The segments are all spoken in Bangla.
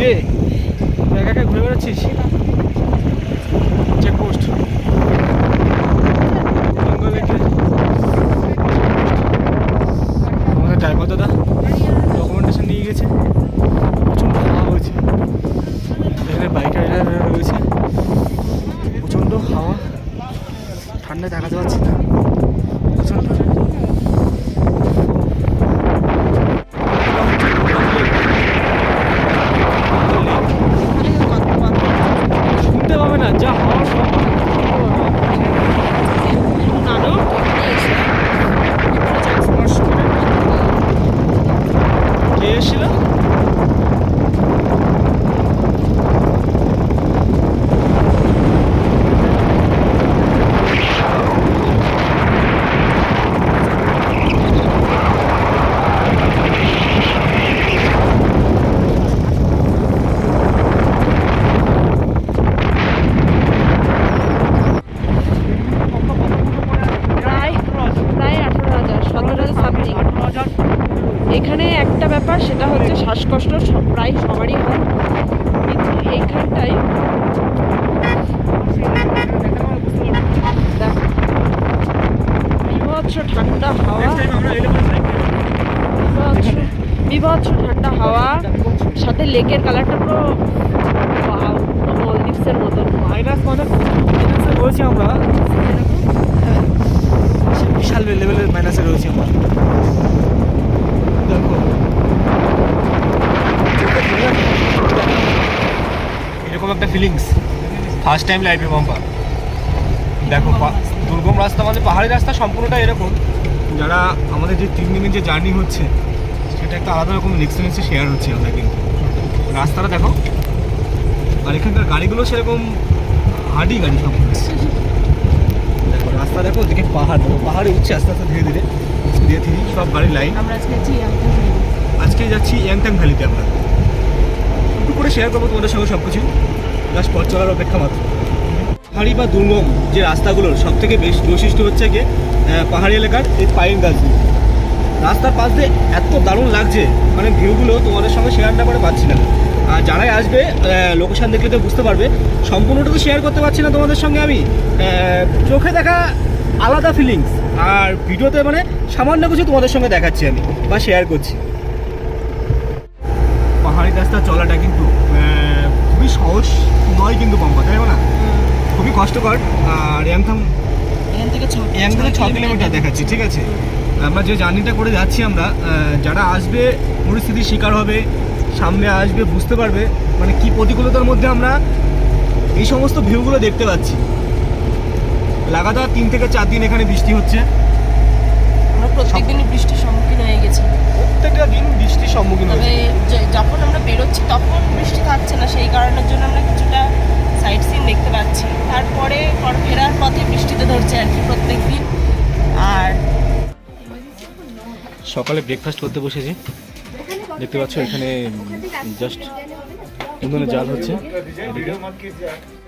কিরে একা একা ঘুরে বেড়াচ্ছিস? চেকপোস্ট আমাদের ড্রাইভার দাদা ডকুমেন্টেশন নিয়ে গেছে প্রচণ্ড হাওয়া হয়েছে এখানে বাইক রাইডার রয়েছে প্রচণ্ড হাওয়া ঠান্ডায় দেখাতে পারছি না প্রচণ্ড শুনতে পাবে না যা হাওয়া সব কে এখানে একটা ব্যাপার সেটা হচ্ছে শ্বাসকষ্ট প্রায় সবারই হয়। কিন্তু এইখানটায় বিভৎস ঠান্ডা হাওয়া। বিভৎস ঠান্ডা হাওয়া। সাথে লেকের কালারটা পুরো মলদ্বীপসের মতন। মাইনাস মানে রয়েছি আমরা। হ্যাঁ, বিশাল লেভেলের মাইনাসে রয়েছি আমরা দেখো এরকম একটা ফিলিংস ফার্স্ট টাইম লাইফে মাম্পা দেখো দুর্গম রাস্তা মানে পাহাড়ি রাস্তা সম্পূর্ণটা এরকম। যারা আমাদের যে তিন দিনের যে জার্নি হচ্ছে সেটা একটা আলাদা রকম এক্সপিরিয়েন্সে শেয়ার হচ্ছে আমরা কিন্তু। রাস্তাটা দেখো আর এখানকার গাড়িগুলো সেরকম হার্ডি গাড়ি সব দেখো রাস্তা দেখো ওদিকে পাহাড় দেখো পাহাড়ে উঠছে আস্তে আস্তে ধীরে ধীরে। ধীরে ধীরে সব গাড়ির লাইন আমরা আজকে যাচ্ছি ইয়াংথাং ভ্যালিতে আমরা। একটু করে শেয়ার করব তোমাদের সঙ্গে সব কিছু জাস্ট পথ চলার অপেক্ষা মাত্র। পাহাড়ি বা দুর্গম যে রাস্তাগুলোর সব থেকে বেশ বৈশিষ্ট্য হচ্ছে গিয়ে পাহাড়ি এলাকার এই পাইন গাছগুলো রাস্তার পাশ দিয়ে এত দারুণ লাগছে মানে ভিউগুলো তোমাদের সঙ্গে শেয়ার না করে পাচ্ছি না। আর যারাই আসবে লোকেশান দেখলে তো বুঝতে পারবে, সম্পূর্ণটা তো শেয়ার করতে পারছি না তোমাদের সঙ্গে আমি। চোখে দেখা আলাদা ফিলিংস আর ভিডিওতে মানে সামান্য কিছু তোমাদের সঙ্গে দেখাচ্ছি আমি বা শেয়ার করছি। পাহাড়ি রাস্তা চলাটা কিন্তু খুবই সহজ নয় কিন্তু পম্পা তাই না খুবই কষ্টকর। আর এখান থেকে ছ এখান থেকে ছ কিলোমিটার দেখাচ্ছি ঠিক আছে? আমরা যে জার্নিটা করে যাচ্ছি আমরা যারা আসবে পরিস্থিতির শিকার হবে সামনে আসবে বুঝতে পারবে মানে কি প্রতিকূলতার মধ্যে আমরা এই সমস্ত ভিউগুলো দেখতে পাচ্ছি। লাগাতার তিন থেকে চার দিন এখানে বৃষ্টি হচ্ছে। আমরা প্রত্যেকদিনই বৃষ্টির সম্মুখীন হয়ে গেছি প্রত্যেকটা দিন বৃষ্টির সম্মুখীন তবে হচ্ছে যে- যখন আমরা বেরোচ্ছি তখন বৃষ্টি থাকছে না সেই কারণের জন্য আমরা কিছুটা সাইড সিন দেখতে পাচ্ছি তারপরে পর- ফেরার পথে বৃষ্টিতে ধরছে আর কি প্রত্যেক দিন আর সকালে ব্রেকফাস্ট করতে বসেছি। দেখতে পাচ্ছ, এখানে জাস্ট ইন্ধনে জাল হচ্ছে।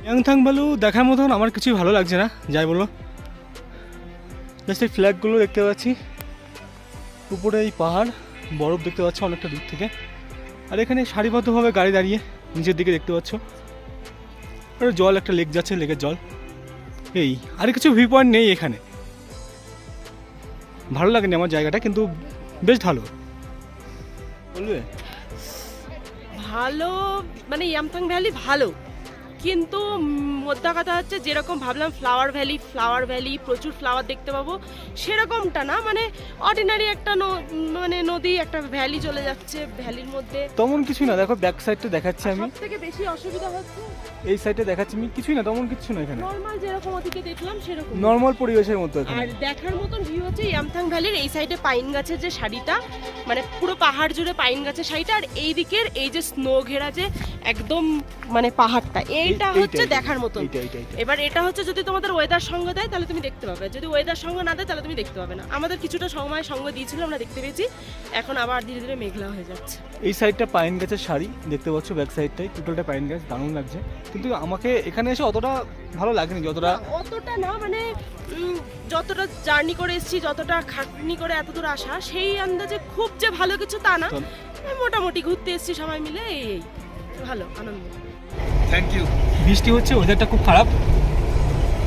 ইয়াংথাং ভালু দেখার মতন আমার কিছুই ভালো লাগছে না। যাই বলো। জাস্ট এই ফ্ল্যাগগুলো দেখতে পাচ্ছি। উপরে এই পাহাড়, বরফ দেখতে পাচ্ছ অনেকটা দূর থেকে। আর এখানে সারিবদ্ধভাবে গাড়ি দাঁড়িয়ে নিচের দিকে দেখতে পাচ্ছ। আর জল, একটা লেক যাচ্ছে, লেকের জল। এই, আর কিছু ভিউ পয়েন্ট নেই এখানে। ভালো লাগেনি আমার জায়গাটা কিন্তু বেশ ভালো। বলবে? ভালো মানে ইয়ামথাং ভ্যালি ভালো। কিন্তু মোদ্দা কথা হচ্ছে যেরকম ভাবলাম ফ্লাওয়ার ভ্যালি ফ্লাওয়ার ভ্যালি প্রচুর ফ্লাওয়ার দেখতে পাবো সেরকমটা না। মানে অর্ডিনারি একটা মানে নদী একটা ভ্যালি চলে যাচ্ছে ভ্যালির মধ্যে। তেমন কিছুই না। দেখো ব্যাক সাইডটা দেখাচ্ছি আমি। থেকে বেশি অসুবিধা হচ্ছে? এই সাইডে দেখাচ্ছি আমি। কিছুই না তেমন কিছু না এখানে। নর্মাল যেরকম ওদিকে দেখলাম সেরকম। নর্মাল পরিবেশের মতো এখানে। আর দেখার মতন ভিউ হচ্ছে ইয়ামথাং ভ্যালির এই সাইডে পাইন গাছের যে শাড়িটা মানে পুরো পাহাড় জুড়ে পাইন গাছের শাড়িটা আর এই দিকের এই যে স্নো ঘেরা যে একদম মানে পাহাড়টা এইটা এই- হচ্ছে দেখার মতন। এবার এটা হচ্ছে যদি তোমাদের ওয়েদার সঙ্গ দেয় তাহলে তুমি দেখতে পাবে। যদি ওয়েদার সঙ্গ না দেয় তাহলে তুমি দেখতে পাবে না। আমাদের কিছুটা সময় সঙ্গ দিয়েছিল আমরা দেখতে পেয়েছি। এখন আবার ধীরে ধীরে মেঘলা হয়ে যাচ্ছে। এই সাইডটা পাইন গাছের শাড়ি দেখতে পাচ্ছ ব্যাক সাইডটাই টোটালটা পাইন গাছ দারুণ লাগছে। কিন্তু আমাকে এখানে এসে অতটা ভালো লাগেনি যতটা অতটা না মানে যতটা জার্নি করে এসেছি যতটা খাটনি করে এত দূর আসা সেই আন্দাজে খুব যে ভালো কিছু তা না। মোটামুটি ঘুরতে এসেছি সবাই মিলে এই ভালো আনন্দ। বৃষ্টি হচ্ছে ওয়েদারটা খুব খারাপ।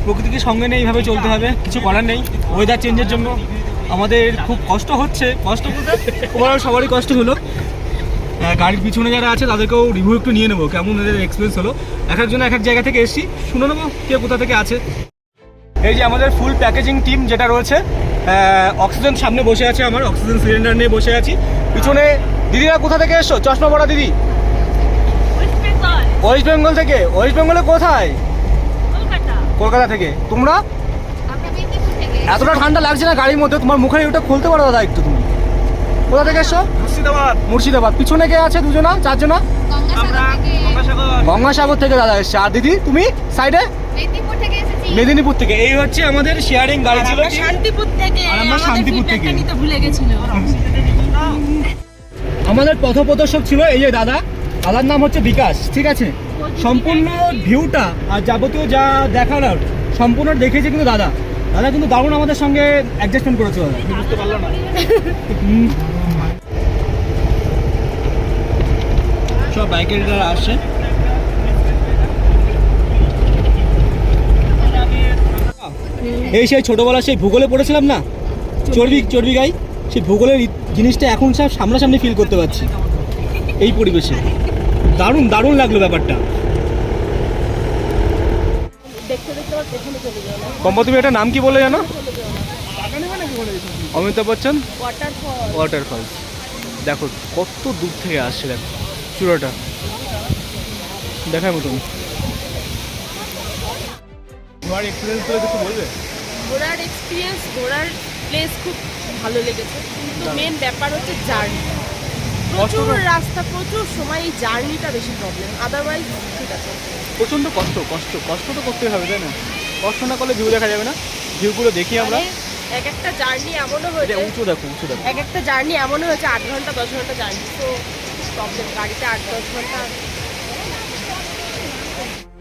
প্রকৃতিকে সঙ্গে নিয়ে এইভাবে চলতে হবে, কিছু করার নেই। ওয়েদার চেঞ্জের জন্য আমাদের খুব কষ্ট হচ্ছে। কষ্ট বলতে ওভারঅল সবারই কষ্ট হলো। গাড়ির পিছনে যারা আছে, তাদেরকেও রিভিউ একটু নিয়ে নেব। কেমন এদের এক্সপিরিয়েন্স হলো? এক একজন এক এক জায়গা থেকে এসেছি। শুনে নেব কে কোথা থেকে আছে। এই যে আমাদের ফুল প্যাকেজিং টিম যেটা রয়েছে অক্সিজেন সামনে বসে আছে আমার অক্সিজেন সিলিন্ডার নিয়ে বসে আছি। পিছনে, দিদিরা কোথা থেকে এসছো? চশমা পড়া দিদি। ওয়েস্ট বেঙ্গল থেকে? ওয়েস্ট বেঙ্গলে কোথায়? কলকাতা। থেকে। তোমরা? এতটা ঠান্ডা লাগছে না গাড়ির মধ্যে তোমার মুখে ওটা খুলতে পারো দাদা একটু তুমি। কোথা থেকে এসছো? মুর্শিদাবাদ। মুর্শিদাবাদ। পিছনে কে আছে দুজনা চারজনা? আমরা গঙ্গাসাগর। থেকে দাদা এসছে। আর দিদি তুমি সাইডে? মেদিনীপুর থেকে এসেছি। মেদিনীপুর থেকে। এই হচ্ছে আমাদের শেয়ারিং গাড়ি ছিল শান্তিপুর থেকে। আমরা শান্তিপুর থেকে। নিতে ভুলে গেছিল। আমাদের পথপ্রদর্শক ছিল এই যে দাদা। দাদার নাম হচ্ছে বিকাশ ঠিক আছে? সম্পূর্ণ ভিউটা আর যাবতীয় যা দেখানোর সম্পূর্ণ দেখেছে কিন্তু দাদা। দাদা কিন্তু দারুণ আমাদের সঙ্গে অ্যাডজাস্টমেন্ট করেছে দাদা। বুঝতে পারল না। সব বাইকের আসছে এই সেই ছোটবেলা সেই ভূগোলে পড়েছিলাম না? চর্বি চর্বি গাই সেই ভূগোলের জিনিসটা এখন সব সামনাসামনি ফিল করতে পারছি। এই পরিবেশে। দারুণ দারুণ লাগল ব্যাপারটা। তুমি এটা নাম কি বলে জানো? অমিতাভ বচ্চন? ওয়াটারফল ওয়াটারফলস দেখো কত দূর থেকে আসছে দেখো চূড়াটা। দেখার মতন। তোমার এক্সপিরিয়েন্স করে কিছু বলবে? ঘোরার এক্সপিরিয়েন্স ঘোরার প্লেস খুব ভালো লেগেছে। কিন্তু মেন ব্যাপার হচ্ছে জার্নি প্রচুর রাস্তা প্রচুর সময় এই জার্নিটা বেশি প্রবলেম আদারওয়াইজ ঠিক আছে। প্রচণ্ড কষ্ট কষ্ট কষ্ট তো করতেই হবে তাই না? কষ্ট না করলে ভিউ দেখা যাবে না। ভিউগুলো দেখি আমরা। মানে এক একটা জার্নি এমনও হয়েছে উঁচু দেখো উঁচু দেখো। এক একটা জার্নি এমনও হয়েছে আট ঘণ্টা দশ ঘণ্টা জার্নি তো প্রবলেম গাড়িতে আট দশ ঘণ্টা